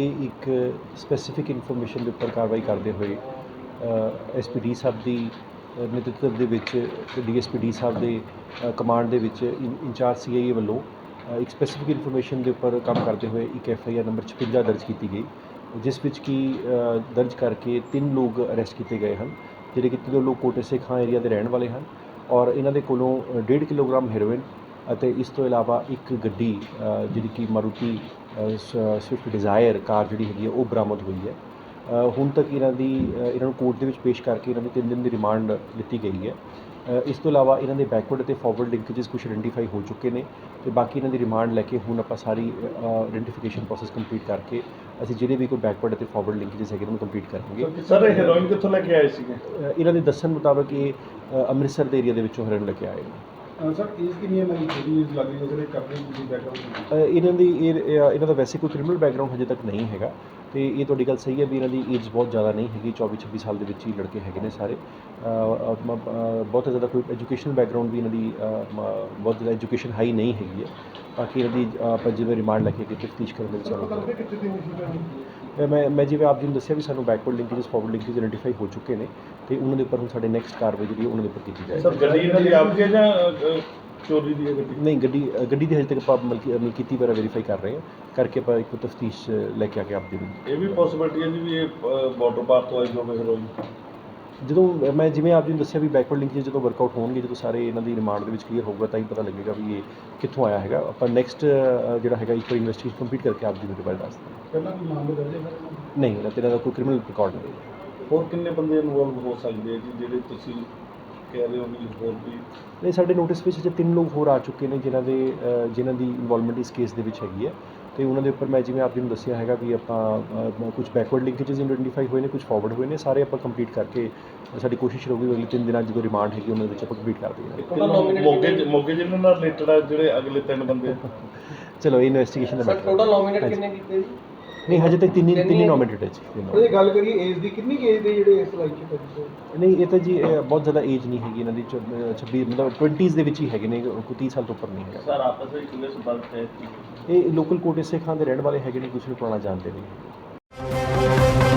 ਇਹ ਇੱਕ specific information ਦੇ ਉੱਪਰ ਕਾਰਵਾਈ ਕਰਦੇ ਹੋਏ ਐਸਪੀਡੀ ਸਾਹਿਬ ਦੀ ਅ, ਨੇਤਰਤਵ ਦੇ ਵਿੱਚ ਤੇ ਡੀਐਸਪੀਡੀ ਸਾਹਿਬ ਦੇ ਕਮਾਂਡ ਦੇ ਵਿੱਚ ਇਨ- ਇੰਚਾਰਜ ਸੀਆਈਏ ਵੱਲੋਂ ਇੱਕ ਸਪੈਸੀਫਿਕ ਇਨਫੋਰਮੇਸ਼ਨ ਦੇ ਉੱਪਰ ਕੰਮ ਕਰਦੇ ਹੋਏ ਇੱਕ ਐਫਆਈਆਰ ਨੰਬਰ 56 ਦਰਜ ਕੀਤੀ ਗਈ ਜਿਸ ਵਿੱਚ ਕੀ ਦਰਜ ਕਰਕੇ ਤਿੰਨ ਲੋਕ ਅਰੈਸਟ ਕੀਤੇ ਗਏ ਹਨ ਜਿਹੜੇ ਕਿ ਤਿੰਨੋਂ ਲੋਕ ਕੋਟੇ ਸੇ ਖਾਂ ਏਰੀਆ ਦੇ ਰਹਿਣ ਵਾਲੇ ਹਨ ਔਰ ਇਹਨਾਂ ਦੇ ਕੋਲੋਂ ਅ, ਡੇਢ ਕਿਲੋਗ੍ਰਾਮ ਹੈਰੋਇਨ ਅਤੇ ਇਸ ਤੋਂ ਇਲਾਵਾ ਇੱਕ ਗੱਡੀ ਜਿਹੜੀ ਕਿ ਮਾਰੂਤੀ ਸਵਿਫਟ ਡਿਜ਼ਾਇਰ ਕਾਰ ਜਿਹੜੀ ਹੈਗੀ ਹੈ ਉਹ ਬਰਾਮਦ ਹੋਈ ਹੈ। ਹੁਣ ਤੱਕ ਇਹਨਾਂ ਦੀ ਇਹਨਾਂ ਨੂੰ ਕੋਰਟ ਦੇ ਵਿੱਚ ਪੇਸ਼ ਕਰਕੇ ਇਹਨਾਂ ਦੀ 3 ਦਿਨ ਦੀ ਰਿਮਾਂਡ ਦਿੱਤੀ ਗਈ ਹੈ। ਇਸ ਤੋਂ ਇਲਾਵਾ ਇਹਨਾਂ ਦੇ ਬੈਕਵਰਡ ਅਤੇ ਫਾਰਵਰਡ ਲਿੰਕੇजेस ਕੁਝ ਆਇਡੈਂਟੀਫਾਈ ਹੋ ਚੁੱਕੇ ਨੇ ਤੇ ਬਾਕੀ ਇਹਨਾਂ ਦੀ ਰਿਮਾਂਡ ਲੈ ਕੇ ਹੁਣ ਆਪਾਂ ਸਾਰੀ ਆਇਡੈਂਟੀਫਿਕੇਸ਼ਨ ਪ੍ਰੋਸੈਸ ਕੰਪਲੀਟ ਕਰਕੇ ਅਸੀਂ ਜਿਹੜੇ ਵੀ ਕੋਈ ਬੈਕਵਰਡ ਅਤੇ ਫਾਰਵਰਡ ਲਿੰਕੇजेस ਹੈਗੇ ਉਹਨਾਂ ਨੂੰ ਕੰਪਲੀਟ ਕਰਾਂਗੇ। ਸਰ ਇਹ ਹੈਰੋਇਨ ਕਿੱਥੋਂ ਲੈ ਕੇ ਆਏ ਸੀਗੇ? ਇਹਨਾਂ ਦੇ ਦੱਸਣ ਮੁਤਾਬਕ ਇਹ ਅੰਮ੍ਰਿਤਸਰ ਦੇ ਏਰੀਆ ਦੇ ਵਿੱਚੋਂ ਹੈਰੋਇਨ ਲੈ ਕੇ ਆਏ ਨੇ। ਸਰ ਏਜ ਕਿੰਨੀ ਹੈ ਮੇਰੀ ਛੋਟੀ ਏਜ ਲੱਗ ਰਹੀ ਹੈ ਜਿਹੜੇ ਕਰਦੇ ਤੁਸੀਂ ਬੈਕਗ੍ਰਾਉਂਡ ਅ, ਇਹਨਾਂ ਦੀ ਇਹ ਇਹ- ਇਹਨਾਂ ਦਾ ਵੈਸੇ ਕੋਈ ਕ੍ਰਿਮੀਨਲ ਬੈਕਗ੍ਰਾਉਂਡ ਹਜੇ ਤੱਕ ਨਹੀਂ ਹੈਗਾ ਤੇ ਇਹ ਤੁਹਾਡੀ ਗੱਲ ਸਹੀ ਹੈ ਵੀ ਇਹਨਾਂ ਦੀ ਏਜ ਬਹੁਤ ਜ਼ਿਆਦਾ ਨਹੀਂ ਹੈਗੀ 24 26 ਸਾਲ ਦੇ ਵਿੱਚ ਹੀ ਲੜਕੇ ਹੈਗੇ ਨੇ ਸਾਰੇ। ਅ, ਅ, ਮ- ਅ, ਬਹੁਤ ਜ਼ਿਆਦਾ ਕੋਈ ਐਜੂਕੇਸ਼ਨਲ ਬੈਕਗ੍ਰਾਉਂਡ ਵੀ ਇਹਨਾਂ ਦੀ ਅ, ਮ- ਬਹੁਤ ਜ਼ਿਆਦਾ ਐਜੂਕੇਸ਼ਨ ਹਾਈ ਨਹੀਂ ਹੈਗੀ ਹੈ। ਬਾਕੀ ਇਹਨਾਂ ਦੀ ਅ, ਆਪਾਂ ਜਿਵੇਂ ਰਿਮਾਂਡ ਲੈ ਕੇ ਅੱਗੇ ਤਫਤੀਸ਼ ਕਰਨ ਦੇ ਵਿੱਚ ਪਤਾ ਚਾਹਾਂਗੇ। ਲੱਗਿਆ ਕਿੱਥੇ ਦੀ ਹੋਈ ਸੀ ਮੈਂ ਮੈਂ ਜਿਵੇਂ ਆਪ ਜੀ ਨੂੰ ਦੱਸਿਆ ਵੀ ਸਾਨੂੰ backward linkages forward linkage identify ਹੋ ਚੁੱਕੇ ਨੇ ਤੇ ਉਹਨਾਂ ਦੇ ਉੱਪਰ ਹੁਣ ਸਾਡੇ ਨੈਕਸਟ ਕਾਰਵਾਈ ਜਿਹੜੀ ਉਹਨਾਂ ਦੇ ਉੱਪਰ ਕੀਤੀ ਜਾਏਗੀ। ਸਰ ਗੱਡੀ ਇਹਨਾਂ ਦੀ ਆਪ ਦੀ ਹੈ ਜਾਂ ਅ, ਅ, ਚੋਰੀ ਦੀ ਹੈ ਗੱਡੀ? ਨਹੀਂ ਗੱਡੀ ਅ, ਗੱਡੀ ਦੀ ਹਜੇ ਤੱਕ ਆਪਾਂ ਮਲਕੀ ਮਲਕੀਤੀ ਬਾਰੇ ਵੈਰੀਫਾਈ ਕਰ ਰਹੇ ਹਾਂ। ਕਰਕੇ ਆਪਾਂ ਇੱਕ ਤਫਤੀਸ਼ ਲੈ ਕੇ ਆ ਕੇ ਆਪ ਦੇ ਇਹ ਵੀ ਪੋਸਿਬਿਲਿਟੀ ਹੈ ਜੀ ਵੀ ਇਹ ਬਾਰਡਰ ਪਾਰ ਤੋਂ ਆਈ ਹੋਵੇ ਹੈਰੋਇਨ ਜਦੋਂ ਮੈਂ ਜਿਵੇਂ ਆਪ ਜੀ ਨੂੰ ਦੱਸਿਆ ਵੀ ਬੈਕਵਰਡ ਲਿੰਕੇਜ ਜਦੋਂ ਵਰਕਆਊਟ ਹੋਣਗੇ ਜਦੋਂ ਸਾਰੇ ਇਹਨਾਂ ਦੀ ਰਿਮਾਂਡ ਦੇ ਵਿੱਚ ਕਲੀਅਰ ਹੋਊਗਾ ਤਾਂ ਹੀ ਪਤਾ ਲੱਗੇਗਾ ਵੀ ਇਹ ਕਿੱਥੋਂ ਆਇਆ ਹੈਗਾ। ਆਪਾਂ ਨੈਕਸਟ ਜਿਹੜਾ ਹੈਗਾ ਇੱਕ ਵਾਰ ਇਨਵੈਸਟੀਗੇਸ਼ਨ ਕੰਪਲੀਟ ਕਰਕੇ ਆਪ ਜੀ ਨੂੰ ਦੁਬਾਰਾ ਦੱਸ ਦਾਂਗੇ ਪਹਿਲਾਂ ਕੋਈ ਮਾਮਲੇ ਦਰਜ ਹੈ ਸਰ ਨਹੀਂ ਇਹਨਾਂ ਦਾ ਕੋਈ ਕ੍ਰਿਮੀਨਲ ਰਿਕਾਰਡ ਨਹੀਂ ਹੋਰ ਕਿੰਨੇ ਬੰਦੇ ਇਨਵੋਲਵ ਹੋ ਸਕਦੇ ਆ ਜੀ ਜਿਹੜੇ ਤੁਸੀਂ ਕਹਿ ਰਹੇ ਹੋ ਵੀ ਹੋਰ ਵੀ? ਨਹੀਂ ਸਾਡੇ ਨੋਟਿਸ ਵਿੱਚ ਜੇ ਤਿੰਨ ਲੋਕ ਹੋਰ ਆ ਚੁੱਕੇ ਨੇ ਜਿਨ੍ਹਾਂ ਦੇ ਜਿਨ੍ਹਾਂ ਦੀ ਇਨਵੋਲਵਮੈਂਟ ਇਸ ਕੇਸ ਦੇ ਵਿੱਚ ਹੈਗੀ ਹੈ। ਤੇ ਉਹਨਾਂ ਦੇ ਉੱਪਰ ਮੈਂ ਜਿਵੇਂ ਆਪ ਜੀ ਨੂੰ ਦੱਸਿਆ ਹੈਗਾ ਵੀ ਆਪਾਂ ਕੁਝ ਬੈਕਵਰਡ ਲਿੰਕੇजेस ਆਇਡੈਂਟੀਫਾਈ ਹੋਏ ਨੇ ਕੁਝ ਫਾਰਵਰਡ ਹੋਏ ਨੇ ਸਾਰੇ ਆਪਾਂ ਕੰਪਲੀਟ ਕਰਕੇ ਸਾਡੀ ਕੋਸ਼ਿਸ਼ ਰਹੂਗੀ ਅਗਲੇ ਤਿੰਨ ਦਿਨਾਂ 'ਚ ਜਦੋਂ ਰਿਮਾਂਡ ਹੈਗੀ ਉਹਨਾਂ ਦੇ ਵਿੱਚ ਆਪਾਂ ਕੰਪਲੀਟ ਕਰ ਦਈਏ। ਤਿੰਨੋਂ ਮੋਗੇ ਮੋਗੇ ਜਿਹਨਾਂ ਨਾਲ ਰਿਲੇਟਡ ਆ ਜਿਹੜੇ ਅਗਲੇ ਤਿੰਨ ਬੰਦੇ ਚਲੋ ਇਹ ਇਨਵੈਸਟੀਗੇਸ਼ਨ ਦਾ ਸਰ ਮੈਟਰ ਟੋਟਲ ਨੋਮੀਨੇਟ ਕਿੰਨੇ ਕੀਤੇ ਜੀ? ਨਹੀਂ ਹਜੇ ਤੱਕ ਤਿੰਨ ਹੀ ਤਿੰਨ ਹੀ ਨੋਮੀਨੇਟਡ ਹੈ ਜੀ। ਜੇ ਗੱਲ ਕਰੀਏ ਏਜ ਦੀ ਕਿੰਨੀ ਏਜ ਦੇ ਜਿਹੜੇ ਇਸ ਲਾਈਕ ਚ ਪੈਂਦੇ ਨਹੀਂ ਇਹ ਤਾਂ ਜੀ ਇਹ ਬਹੁਤ ਜ਼ਿਆਦਾ ਏਜ ਨਹੀਂ ਹੈਗੀ ਇਹਨਾਂ ਦੀ 26 ਮਤਲਬ 20s ਦੇ ਵਿੱਚ ਹੀ ਹੈਗੇ ਨੇ ਕੋਈ 30 ਸਾਲ ਤੋਂ ਉੱਪਰ ਨਹੀਂ ਹੈਗਾ। ਸਰ ਆਪਸ ਵਿੱਚ ਕਿੰਨੇ ਸੰਬੰਧ ਹੈ ਇਹ ਲੋਕਲ ਕੋਟੇ ਸੇ ਖਾਨ ਦੇ ਰਹਿਣ ਵਾਲੇ ਹੈਗੇ ਨੇ ਕਿਸੇ ਨੂੰ ਪੁਰਾਣਾ ਜਾਣਦੇ ਨਹੀਂ।